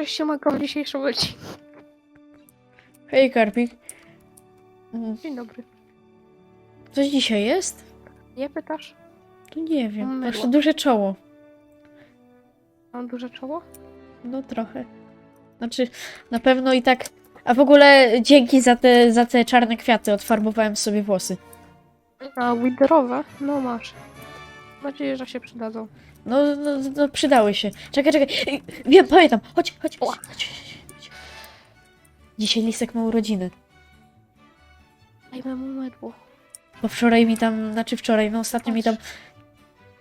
Cześć siemanko w dzisiejszym odcinku. Hej, Karpik. Mm, Dzień dobry. Coś dzisiaj jest? Nie pytasz? To nie wiem. Mydło. Masz duże czoło. Mam duże czoło? No trochę. Znaczy, na pewno i tak. A w ogóle dzięki za te, za te czarne kwiaty. Odfarbowałem sobie włosy. A widerowe? No masz. Mam nadzieję, że się przydadzą. No, no, no przydały się. Czekaj, czekaj. Ej, Wiem, pamiętam. Chodź, chodź, chodź, chodź, chodź, chodź. Dzisiaj Lisek ma urodziny. Dajmy mu mydło. Bo wczoraj mi tam, znaczy wczoraj, no ostatnio mi tam.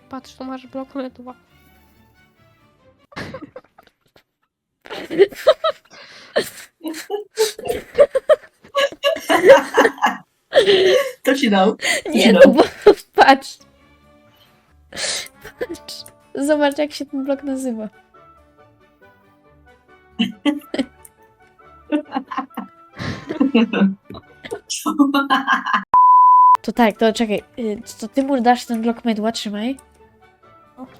Patrz, tu masz blok mydła. Kto ci dał? Nie, no bo patrz. Patrz. Zobacz, jak się ten blok nazywa. To tak, to czekaj. y, To ty mu dasz ten blok mydła, trzymaj.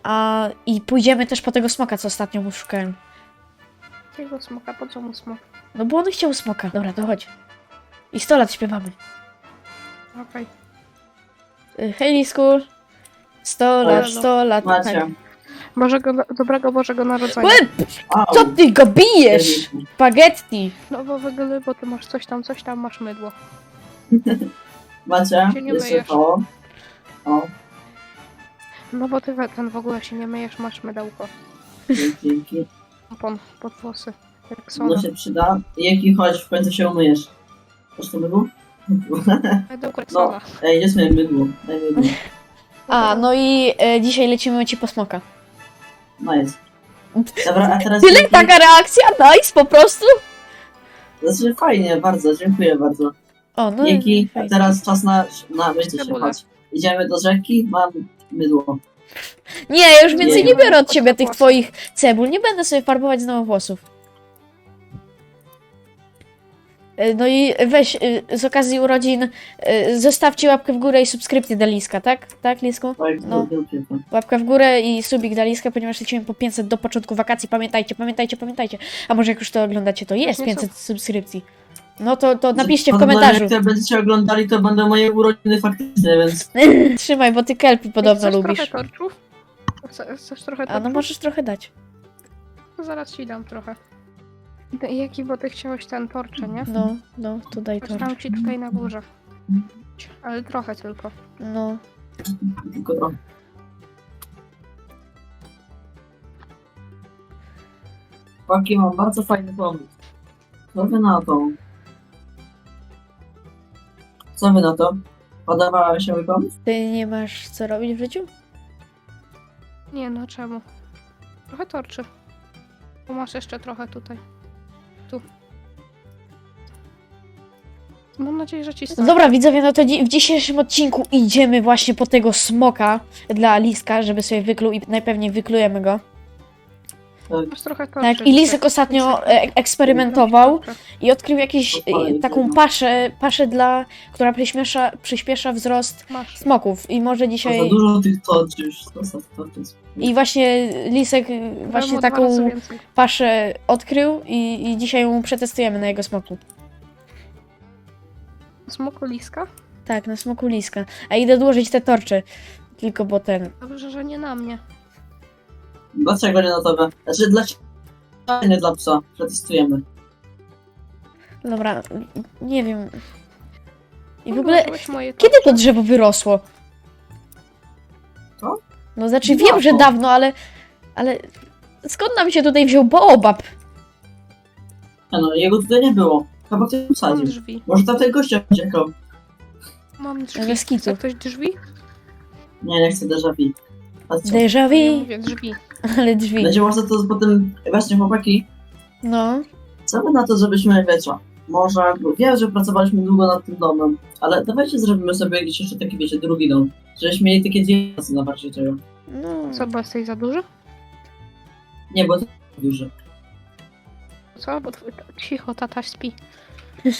A i pójdziemy też po tego smoka, co ostatnio mu szukałem. Jakiego smoka? Po co mu smok? No bo on chciał smoka. Dobra, to chodź. I 100 lat śpiewamy. Okej. Y, Hej, Lisku. 100 lat, Elo. 100 lat. Macie. Tak. Bożego, dobrego Bożego Narodzenia. Łeb! Au. Co ty go bijesz? Spaghetti. No bo wygly, bo ty masz coś tam, coś tam, masz mydło. Macie? Się nie Jeszcze myjesz. koło. O, No bo ty we- ten w ogóle się nie myjesz, masz mydełko. dzięki. Tampon pod włosy. Jak sona. No się przyda. Jaki chodź, w końcu się umyjesz. Masz to mydło? Mydełko jak No. Ej, gdzie jest moje mydło? Daj mydło. A, no i e, dzisiaj lecimy ci po smoka. No jest. Dobra, a teraz... Tyle taka reakcja? Nice, po prostu? Znaczy fajnie, bardzo, dziękuję bardzo. O, no Dzięki, a fajnie. teraz czas na... na się, Cebulę. chodź. Idziemy do rzeki, mam mydło. Nie, ja już więcej nie Nie. biorę od ciebie tych twoich cebul. Nie będę sobie farbować znowu włosów. No i weź e, z okazji urodzin e, zostawcie łapkę w górę i subskrypcję dla Liska, tak? Tak, Lisku? Tak, No. no. to. Łapka w górę i subik dla Liska, ponieważ lecimy po 500 do początku wakacji. Pamiętajcie, pamiętajcie, pamiętajcie. A może jak już to oglądacie, to jest Właśnie 500 subskrypcji. No to, to napiszcie w komentarzu. Jak to będziecie oglądali, to będą moje urodziny faktyczne, więc... Trzymaj, bo ty kelpy podobno Chcesz lubisz. trochę torczów? Chce- Chcesz trochę A torczów? no możesz trochę dać. To zaraz ci dam trochę. No i Jaki, bo ty chciałeś ten torcze, nie? No, no, to daj to. Postaram ci tutaj na górze. Ale trochę tylko. No. Tylko trochę. Chłopaki, mam bardzo fajny pomysł. Co wy na to? Co wy na to? Podoba wam się mój pomysł? Ty nie masz co robić w życiu? Nie no, czemu? Trochę torczy. Bo masz jeszcze trochę tutaj. Mam nadzieję, że ci No starczy. dobra, widzowie, no to dzi- w dzisiejszym odcinku idziemy właśnie po tego smoka dla Liska, żeby sobie wykluł i najpewniej wyklujemy go. Masz trochę. Tak, i Lisek ostatnio e eksperymentował Torcze. i odkrył jakieś e, taką no. paszę, paszę dla, która przyspiesza, przyspiesza wzrost Masz. smoków i może Za dzisiaj... dużo tych torczy już. Zostaw torczy. I właśnie Lisek właśnie mu dwa razy taką więcej. paszę odkrył i, i dzisiaj ją przetestujemy na jego smoku. Smoku liska? Tak, na smoku Liska. A idę dłużyć te torcze. Tylko bo ten... Dobrze, że nie na mnie. Dlaczego nie na tobie? Znaczy dla ciebie, nie dla psa. Przetestujemy. Dobra, nie wiem. I w No, ogóle, Odłożyłeś moje kiedy to drzewo wyrosło? Co? No znaczy Dawno. wiem, że dawno, ale... Ale skąd nam się tutaj wziął baobab? Nie no, jego tutaj nie było. Chyba ktoś Mam usadził. drzwi. Może tamten gościa uciekał. Mam drzwi. Bez kitu. Chce ktoś drzwi? Nie, nie chcę déjà vu. A co? Déjà vu, mówię drzwi. ale drzwi. Będzie można to potem... Właśnie, chłopaki, No, co wy na to, żebyśmy, wiecie, może... bo Wiem, że pracowaliśmy długo nad tym domem, ale dawajcie zrobimy sobie jakiś jeszcze taki, wiecie, drugi dom. Żebyśmy mieli takie dwie na bardziej tego. no. Co, bo jesteś za duży? Nie, bo to duży. Co? Bo twój... Cicho, tata śpi.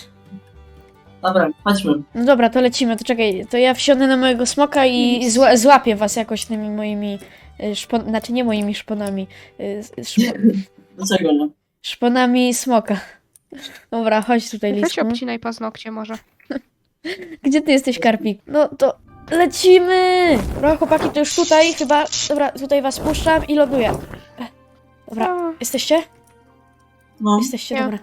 Dobra, chodźmy. No dobra, to lecimy, to czekaj, to ja wsiądę na mojego smoka i zła, złapię was jakoś tymi moimi y, szpon... Znaczy nie moimi szponami. y, szpon... Dlaczego nie? Szponami smoka. Dobra, chodź tutaj, Weź Lisku. obcinaj paznokcie może. Gdzie ty jesteś, Karpik? No to lecimy! Dobra, chłopaki, to już tutaj chyba... Dobra, tutaj was puszczam i ląduję. E, Dobra, A, jesteście? No. Jesteście, Ja. dobra.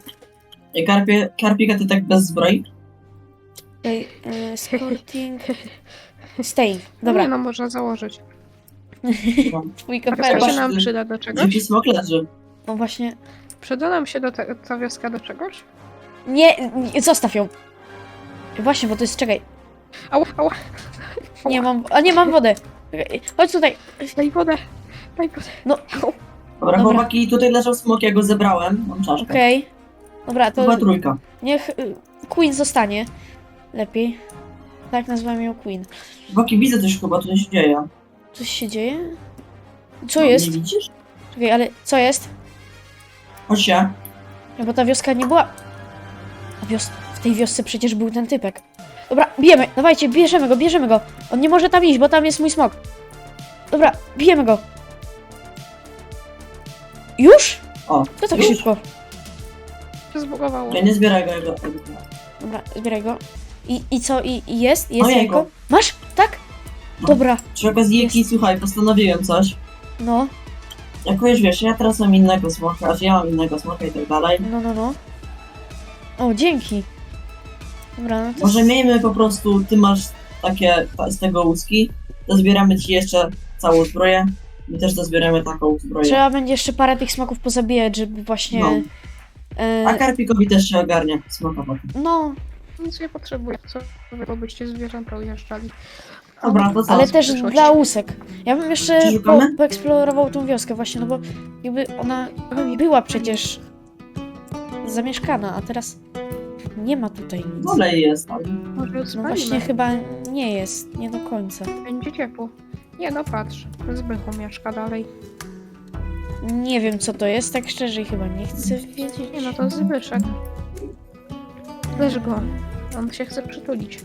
I Karpie, Karpika ty tak bez zbroi? Tutaj, e, sporting... Stay. Dobra. Nie no, można założyć. twój A to kapelusz. się nam przyda do czegoś? Dzięki smok leży. No właśnie... Przyda nam się do te, ta wioska do czegoś? Nie, nie, zostaw ją. Właśnie, bo to jest... Czekaj, Ała, ała. nie mam... A nie, mam. Czekaj, Chodź tutaj. Daj wodę. Daj wodę. No, Dobra, Dobra. chłopaki, tutaj leżał smok, ja go zebrałem. Mam czaszkę. okej. Dobra, To to trójka. niech y, Queen zostanie. Lepiej. Tak nazywam ją Queen. Chłopaki, widzę coś chyba, tu się dzieje. Coś się dzieje? Co No, jest? Nie widzisz? Czekaj, ale co jest? Chodź się. No bo ta wioska nie była... A wios... w tej wiosce przecież był ten typek. Dobra, bijemy, dawajcie, bierzemy go, bierzemy go. On nie może tam iść, bo tam jest mój smok. Dobra, bijemy go. Już? O, To tak już? szybko. Się zbugowało. Ja nie zbieraj go, ja go. Dobra, zbieraj go. I, i co? I, i jest? Jest Ojej, jajko? go. Masz? Tak? No. Dobra, Przy okazji, Jeki, słuchaj, postanowiłem coś. no, Jako już wiesz, ja teraz mam innego smoka, że ja mam innego smoka i tak dalej. no, no, no. O, dzięki. Dobra, no to... Może miejmy po prostu, ty masz takie ta- z tego łuski, to zbieramy ci jeszcze całą zbroję. My też dozbieramy taką zbroję. Trzeba będzie jeszcze parę tych smoków pozabijać, żeby właśnie... No. e, A Karpikowi też się ogarnia potem. no, Nic nie potrzebuję. Co wy, bo byście zwierzęta ujeżdżali. Dobra, to co? ale też dla łusek. Ja bym jeszcze Czy po, szukamy? poeksplorował tą wioskę właśnie, no bo jakby ona była przecież zamieszkana, a teraz nie ma tutaj nic. Dalej jest, ale Może No spalimy. właśnie chyba nie jest, nie do końca. Będzie ciepło. Nie no, patrz. Zbychu mieszka dalej. Nie wiem co to jest, tak szczerze i chyba nie chcę wiedzieć. Nie no, to Zbyszek. Leż go. On się chce przytulić.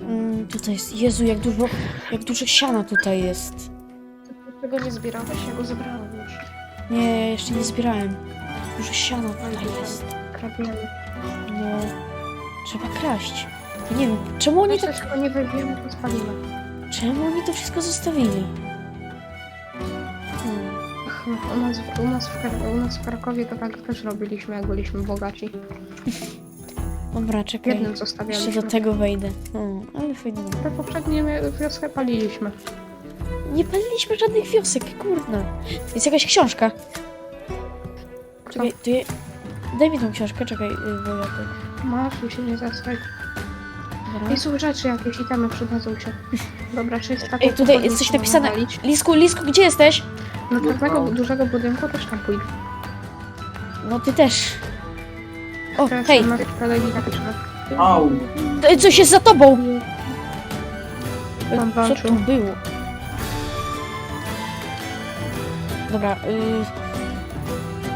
Mm, tutaj jest, Jezu, jak dużo, jak dużo siana tutaj jest. Tego nie zbierałeś? Ja go zebrałem już. Nie, jeszcze nie zbierałem. Dużo siana tutaj jest. Krabiemy. No, trzeba kraść. Nie wiem, czemu oni Oni tak, tego nie weźmiemy, to spalimy. Czemu oni to wszystko zostawili? Hmm. U nas, u, nas w, Kar- u nas w Krakowie to tak też robiliśmy, jak byliśmy bogaci. Dobra, czekaj. Jednym Jeszcze zostawialiśmy. do tego wejdę. Hmm, ale fajnie. Te poprzednie mie- wioskę paliliśmy. Nie paliliśmy żadnych wiosek, kurna. Jest jakaś książka. Czekaj, ty... Daj mi tą książkę, czekaj, y, bo ja to... Masz, się nie zasraj. Dobra. I są rzeczy jakieś, itemy przydadzą się. Dobra, czy jest taką Ej, tutaj jest coś napisane. Lisku, Lisku, gdzie jesteś? Do pewnego Wow. dużego budynku też tam pójdę. No ty też. O, Teraz hej, na. Au. y, coś jest za tobą! Tam Co walczył. tu było? Dobra, y...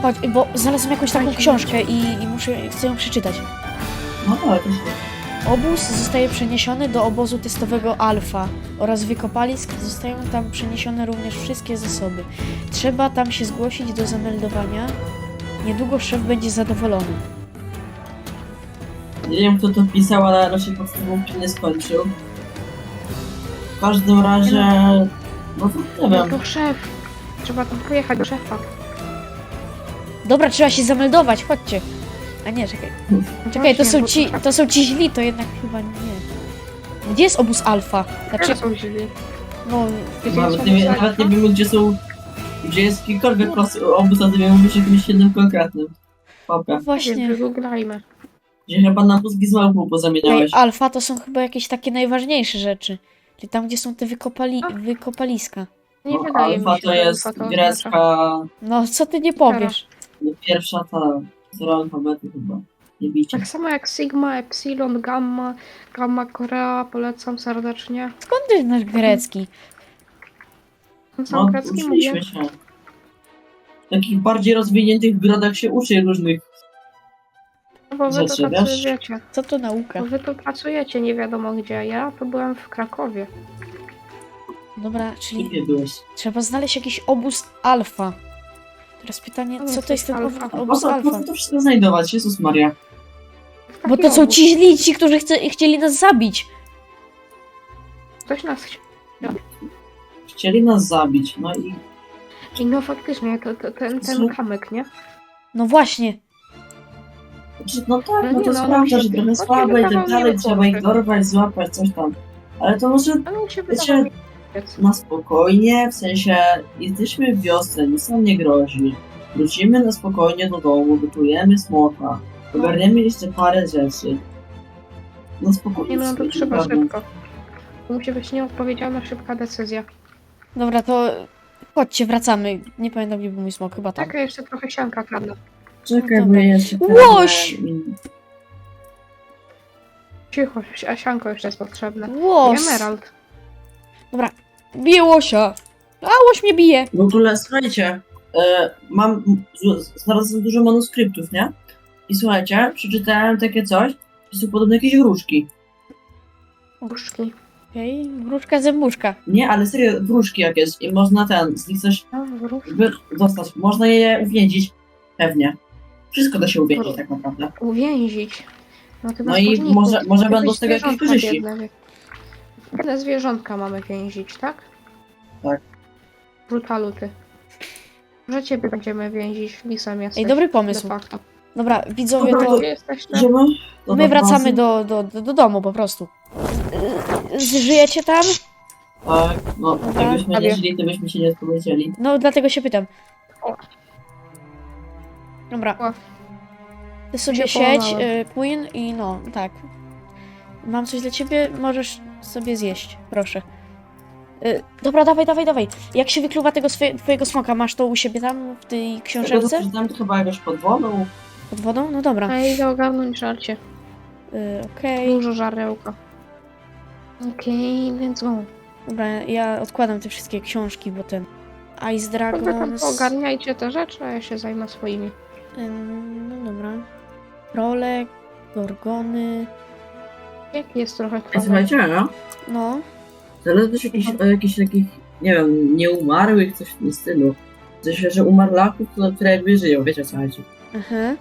Chodź, bo znalazłem jakąś taką książkę i, i muszę, chcę ją przeczytać. no tak, to się... Obóz zostaje przeniesiony do obozu testowego Alfa oraz wykopalisk zostają tam przeniesione również wszystkie zasoby. Trzeba tam się zgłosić do zameldowania. Niedługo szef będzie zadowolony. Nie wiem kto to pisał, ale raczej podstawówki nie skończył. W każdym razie... No to nie No wiem. to szef. Trzeba tam pojechać do szefa. Dobra, trzeba się zameldować, chodźcie. A nie, czekaj. Czekaj, to są ci, to są ci źli, to jednak chyba nie. Gdzie jest obóz Alfa? Znaczy, są źli. no, Nawet nie, nawet nie wiemy gdzie są... Gdzie jest jakikolwiek os- obóz, a mówisz o jakimś jednym konkretnym. Popę. Nie, właśnie. wygooglajmy. Gdzie chyba na mózgi z małpą Ej, pozamieniałeś. Alfa to są chyba jakieś takie najważniejsze rzeczy. Czyli tam, gdzie są te wykopali, wykopaliska. Nie No, wydaje mi alfa się, to że jest alfa to grecka... No, co ty nie powiesz? no, Pierwsza ta... Zero alfabetu chyba. Nie bicie. Tak samo jak Sigma, Epsilon, Gamma, Gamma Korea, polecam serdecznie. Skąd ty znasz grecki? Są No, grecki mówię. uczyliśmy się. W takich bardziej rozwiniętych gradach się uczy różnych No Bo wy to rzeczy, tacy wiesz? wiecie. Co to nauka? Bo wy tu pracujecie nie wiadomo gdzie. Ja to byłem w Krakowie. Dobra, czyli byłeś? trzeba znaleźć jakiś obóz Alfa. Teraz pytanie, No, co to to jest ten jest ob- alfa. Po obóz co, po alfa? co to wszystko znajdować? Jezus Maria. Bo to są obóz. ci źli, ci, którzy chce, chcieli nas zabić. Ktoś nas chciał. Chcieli nas zabić, no i I no faktycznie, to, to ten, ten Co? kamyk, nie? No właśnie. Znaczy, No tak, No no nie, to no, się- że trochę no, słabe i tak dalej, trzeba ich dorwać, złapać, coś tam. Ale to może Ale mi się Wiecie- wydawało, że na spokojnie, w sensie jesteśmy w wiosce, nic nam nie grozi. Wrócimy na spokojnie do domu, gotujemy smoka, ogarniemy jeszcze parę rzeczy. Na spokojnie. Nie no, to trzeba szybko. To musi być nieodpowiedzialna, szybka decyzja. Dobra, to chodźcie, wracamy. Nie pamiętam, gdzie był mój smok, chyba tam. Tak, ja jeszcze trochę sianka kradnę. Czekaj, No bo dobra. jeszcze... Łoś! Cicho, a sianko jeszcze jest potrzebne. Łos! Emerald. Dobra, bije łosia. A, łoś mnie bije. W ogóle, słuchajcie, e, mam, z- znalazłem dużo manuskryptów, nie? I słuchajcie, przeczytałem takie coś, że są podobne jakieś wróżki. Puszki. Okej, wróżka zębuszka. Nie, ale serio, wróżki jakieś i można ten, z nich coś A, wy- dostać. Można je uwięzić, pewnie. Wszystko da się uwięzić tak naprawdę. Uwięzić. No, No i może- może będą z tego jakieś zwierzątka korzyści. biedne. Biedne zwierzątka mamy więzić, tak? Tak. Brutaluty. Że ciebie będziemy więzić, lisem jesteś. Ej, dobry De pomysł. facto. Dobra, widzowie, Dobra, to Gdzie jesteście? Idziemy? Do my wracamy do, do, do, do domu po prostu. Żyjecie tam? Tak, no, Dobra, jakbyśmy nie żyli, to byśmy się nie odpowiedzieli. No, dlatego się pytam. O. Dobra. O. Ty sobie się siedź, połamałem. y, Queen, i no, tak. Mam coś dla ciebie, możesz sobie zjeść, proszę. Y, dobra, dawaj, dawaj, dawaj. Jak się wykluwa tego swoje, twojego smoka? Masz to u siebie tam, w tej Tego książeczce? przeczytałem to chyba jakoś pod wodą. Pod wodą? No dobra. A ja idę ogarnąć żarcie. Y, Okej. Dużo żarełka. Okej, więc go. Dobra, ja odkładam te wszystkie książki, bo ten... Ice Wy tam Dragons... ogarniajcie te rzeczy, a ja się zajmę swoimi. Ym, No dobra. Trole, gorgony... Jaki jest trochę problem? słuchajcie, no? No, Zależy też jakichś, o jakichś takich, nie wiem, nieumarłych, coś w tym stylu. Coś, że umarlaków, to, które jakby żyją, wiecie o co chodzi. aha.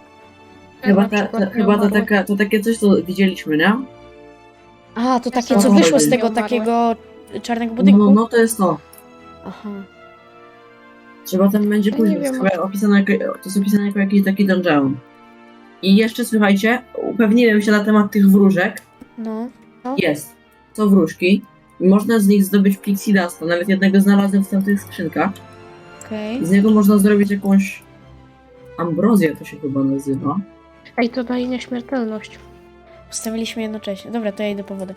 Chyba, ta, ta, chyba to, taka, to takie coś, co widzieliśmy, nie? A, to takie, co wyszło z tego takiego czarnego No, budynku? no, no to jest to. Aha. Trzeba tam będzie później, nie to jest chyba opisane jako, to jest opisane jako jakiś taki dungeon. I jeszcze słuchajcie, upewniłem się na temat tych wróżek. No. Jest. Są wróżki. Można z nich zdobyć pixie dust. Nawet jednego znalazłem w tamtych skrzynkach. Okej. Z niego można zrobić jakąś ambrozję, to się chyba nazywa. Ej, to daje nieśmiertelność. Postawiliśmy jednocześnie. Dobra, to ja idę po wodę.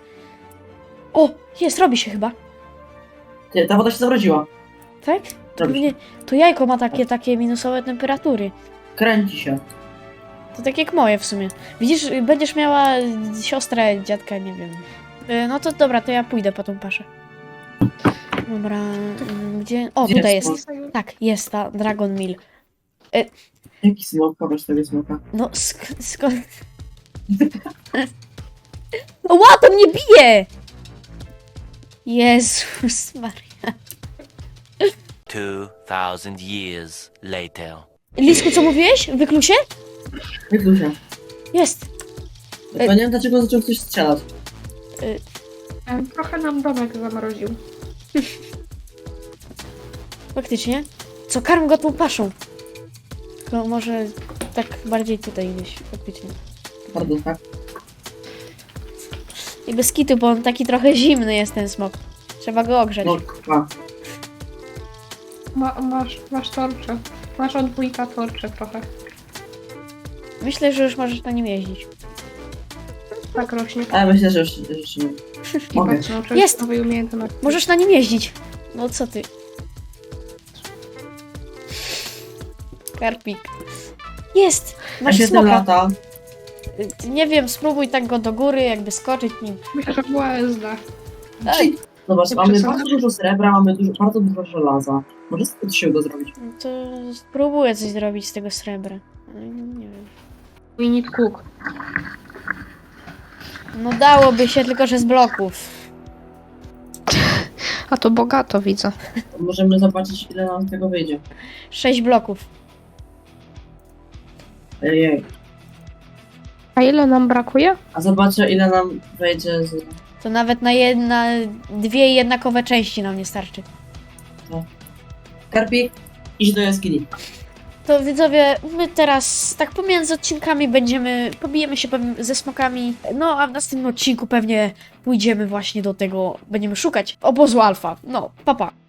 O! Jest, robi się chyba. Ta woda się zamroziła. Tak? To, Robi się. pewnie, to jajko ma takie, takie minusowe temperatury. Kręci się. To tak jak moje w sumie. Widzisz, będziesz miała siostrę, dziadka, nie wiem. Y, No to dobra, to ja pójdę po tą paszę. Dobra, y, gdzie... O, Gdzie tutaj jest jest. Tak, jest ta Dragon Mill. Jaki smok? Pokaż tego smoka. No, sk- skąd... Ła, to mnie bije! Jezus Maria. 2,000 years later. Lisku, co mówiłeś? Wykluł Wykluł się. Jest. Ja nie wiem dlaczego zaczął ktoś strzelać. Em, Trochę nam domek zamroził. Faktycznie. Co, karm go tą paszą. Tylko może tak bardziej tutaj gdzieś, faktycznie. Bardzo tak. I bez kitu, bo on taki trochę zimny jest ten smok. Trzeba go ogrzeć. No, kwa. Ma, masz, masz torcze. Masz od dwójka torcze trochę. Myślę, że już możesz na nim jeździć. Tak rośnie. A ja myślę, że już, już nie. Mogę. Nauczyłeś Jest! nowej umiejętności. Możesz na nim jeździć. No co ty? Karpik. Jest! Masz się tym smoka. lata. Y, Nie wiem, spróbuj tak go do góry, jakby skoczyć nim. Myślę, że była Ezda. Ej, Zobacz, Nie mamy przesadzasz? bardzo dużo srebra, mamy dużo, bardzo dużo żelaza. Może z tego się uda zrobić. no to spróbuję coś zrobić z tego srebra. Ale Nie wiem. We need cook. No dałoby się, tylko że z bloków. A to bogato widzę. Możemy zobaczyć, ile nam z tego wyjdzie. Sześć bloków. Ej, A ile nam brakuje? a zobaczę ile nam wejdzie z... To nawet na jedna, dwie jednakowe części nam nie starczy. Karpik, idź do jaskini. To widzowie, my teraz tak pomiędzy odcinkami będziemy, pobijemy się ze smokami, no a w następnym odcinku pewnie pójdziemy właśnie do tego, będziemy szukać obozu alfa. No, papa. Pa.